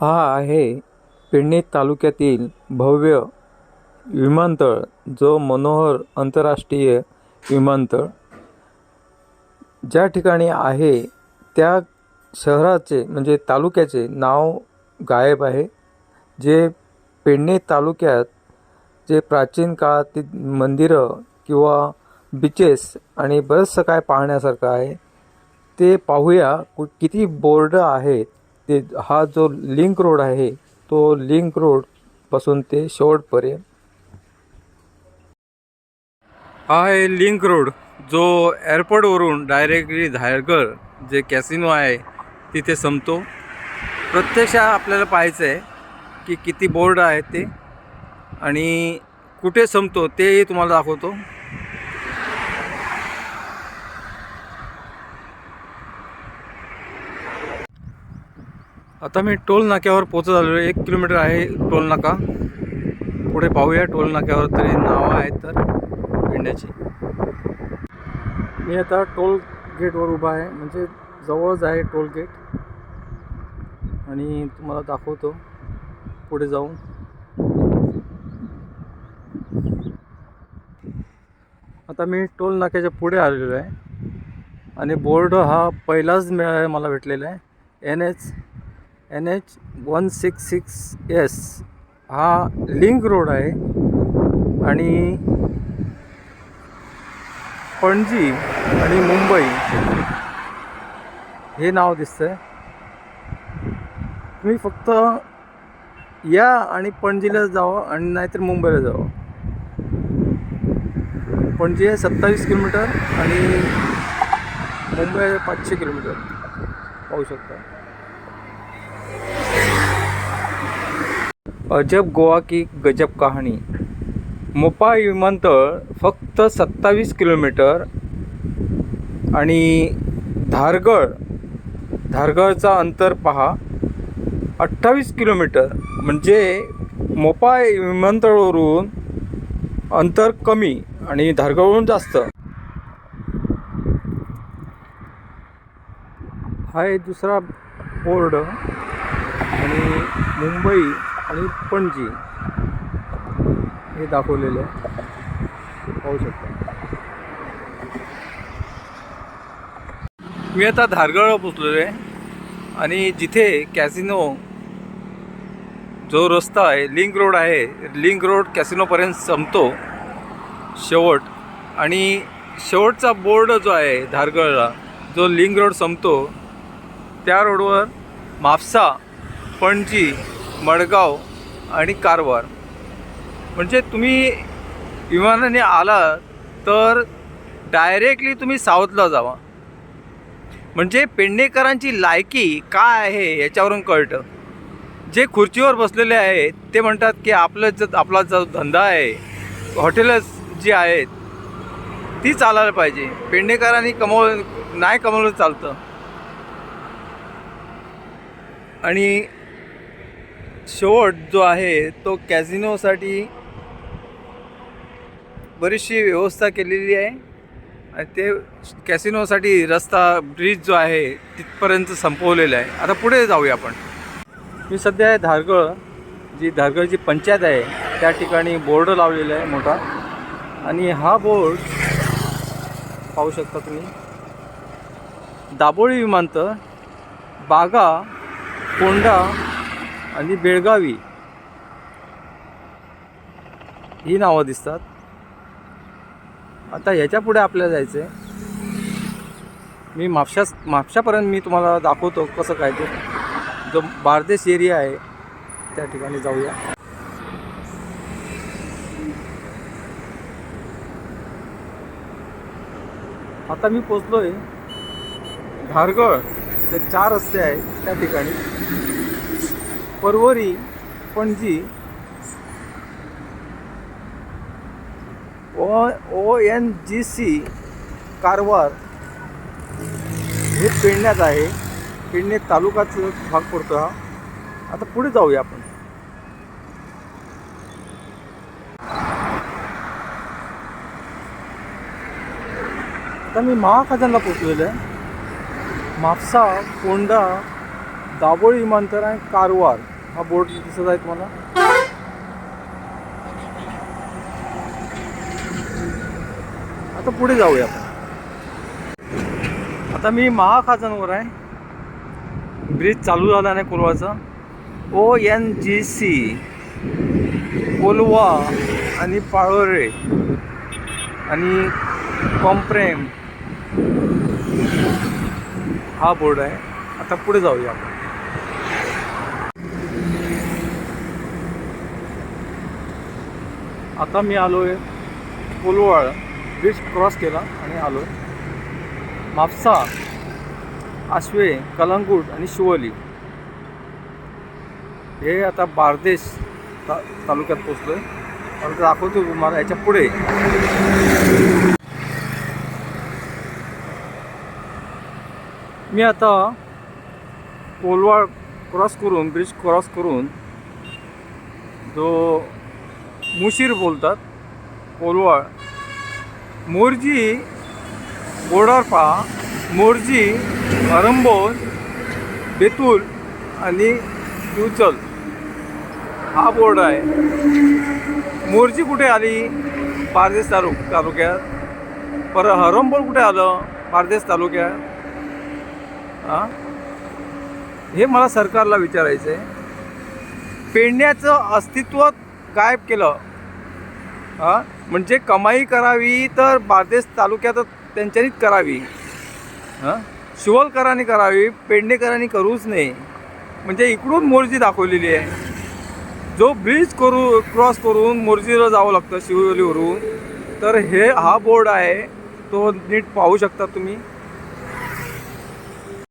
हा आहे पेडणे तालुक्यातील भव्य विमानतळ जो मनोहर आंतरराष्ट्रीय विमानतळ. ज्या ठिकाणी आहे त्या शहराचे म्हणजे तालुक्याचे नाव गायब आहे. जे पेडणे तालुक्यात जे प्राचीन काळातील मंदिरं किंवा बीचेस आणि बरंचसं काय पाहण्यासारखं आहे ते पाहूया. कु- किती बोर्ड आहेत ते हा जो लिंक रोड आहे तो लिंक रोडपासून ते शेवटपर्यंत. हा आहे लिंक रोड जो एअरपोर्टवरून डायरेक्टली धारगळ जे कॅसिनो आहे तिथे संपतो. प्रत्यक्ष आपल्याला पाहायचं आहे की किती बोर्ड आहेत ते आणि कुठे संपतो तेही तुम्हाला दाखवतो. आता मी टोल नाक्यावर पोचत आलेलो आहे. एक किलोमीटर आहे टोल नाका. पुढे पाहूया टोल नाक्यावर तरी नावं आहेत तर भेंड्याची मी आता टोल गेटवर उभा आहे. म्हणजे जवळच आहे टोल गेट. आणि तुम्हाला दाखवतो. पुढे जाऊन. आता मी टोल नाक्याच्या पुढे आलेलो आहे. आणि बोर्ड हा पहिलाच मिळाला मला भेटलेला आहे. N H N H one six six S हा लिंक रोड आहे आणि पणजी आणि मुंबई हे नाव दिसतं आहे तुम्ही फक्त या आणि पणजीला जावं आणि नाहीतर मुंबईला जावं. पणजी आहे सत्तावीस किलोमीटर आणि मुंबई आहे पाचशे किलोमीटर. पाहू शकता. अजब गोवा की गजब कहाणी मोपा विमानतळ फक्त सत्तावीस किलोमीटर आणि धारगळ धारगळचा अंतर पहा अठ्ठावीस किलोमीटर. म्हणजे मोपा विमानतळवरून अंतर कमी आणि धारगळवरून जास्त. हा आहे दुसरा बोर्ड. आणि मुंबई आणि पणजी हे दाखवलेले आहे पाहू शकता. मी आता धारगळला पोचलेलो आहे आणि जिथे कॅसिनो जो रस्ता आहे लिंक रोड आहे लिंक रोड कॅसिनोपर्यंत संपतो शेवट. आणि शेवटचा बोर्ड जो आहे धारगळला जो लिंक रोड संपतो त्या रोडवर म्हापसा पणजी मडगाव आणि कारवार. म्हणजे तुम्ही विमानाने आला तर डायरेक्टली तुम्ही साऊथला जावा. म्हणजे पेडणेकरांची लायकी काय आहे याच्यावरून कळतं. जे खुर्चीवर बसलेले आहेत ते म्हणतात की आपलं जर आपला जो धंदा आहे हॉटेलच जी आहेत ती चालायला पाहिजे. पेडणेकरांनी कमव नाही कमवलं चालतं. आणि शेवट जो आहे तो कॅझिनोसाठी बरीचशी व्यवस्था केलेली आहे. आणि ते कॅसिनोसाठी रस्ता ब्रिज जो आहे तिथपर्यंत संपवलेला आहे. आता पुढे जाऊया आपण. मी सध्या आहे धारगळ जी धारगळची पंचायत आहे. त्या ठिकाणी बोर्ड लावलेला आहे मोठा. आणि हा बोर्ड पाहू शकता तुम्ही दाबोळी विमानतळ बागा कोंडा आणि बेळगावी. ही नावं दिसतात. आता ह्याच्या पुढे आपल्याला जायचं आहे मी म्हापशा म्हापशापर्यंत मी तुम्हाला दाखवतो कसं काय ते. जो बारदेश एरिया आहे त्या ठिकाणी जाऊया. आता मी पोचलो आहे धारगळ. जे चार रस्ते आहेत त्या ठिकाणी. Porvorim Panaji O O N G C Karwar हे पेडण्यात आहे. पेडणे तालुकाच भाग पडतो हा. आता पुढे जाऊया आपण. आता मी महाखजानला पोचलेलं आहे. म्हापसा कोंडा दाबोळी विमानतळ आणि कारवार. हा बोर्ड दिसत आहे तुम्हाला. आता पुढे जाऊया आपण. आता मी महाखाजनवर आहे. ब्रिज चालू झाला नाही कोलवाचा. O N G C Colva आणि पाळोरे आणि कॉम्प्रेम हा बोर्ड आहे. आता पुढे जाऊया आपण. आता मी आलो आहे कोलवाळ ब्रिज क्रॉस केला आणि आलो आहे म्हापसा आश्वे कलंगूट आणि शिवोली. हे आता बारदेश ता तालुक्यात पोचलो आहे आता दाखवतो तुम्हाला याच्यापुढे. मी आता कोलवाड क्रॉस करून ब्रिज क्रॉस करून जो मुशीर बोलतात कोरवाळ मोरजी बोर्डार मोरजी अरंबोल बेतूल आणि युचल हा बोर्ड आहे. मोरजी कुठे आली? पारदेश तालुक तालुक्यात. परत हरंबोल कुठे आलं? पारदेस तालुक्यात. हां? हे मला सरकारला विचारायचं आहे पेडण्याचं अस्तित्व गायब केलं. हां? म्हणजे कमाई करावी तर बार्देस तालुक्यातच त्यांच्यानीच करावी. हां? शिवलकरांनी करावी पेडणेकरांनी करूच नाही म्हणजे इकडून मोर्जी दाखवलेली आहे. जो ब्रिज करू क्रॉस करून मोर्जीला जावं लागतं शिवोलीवरून तर हे हा बोर्ड आहे. तो नीट पाहू शकता तुम्ही.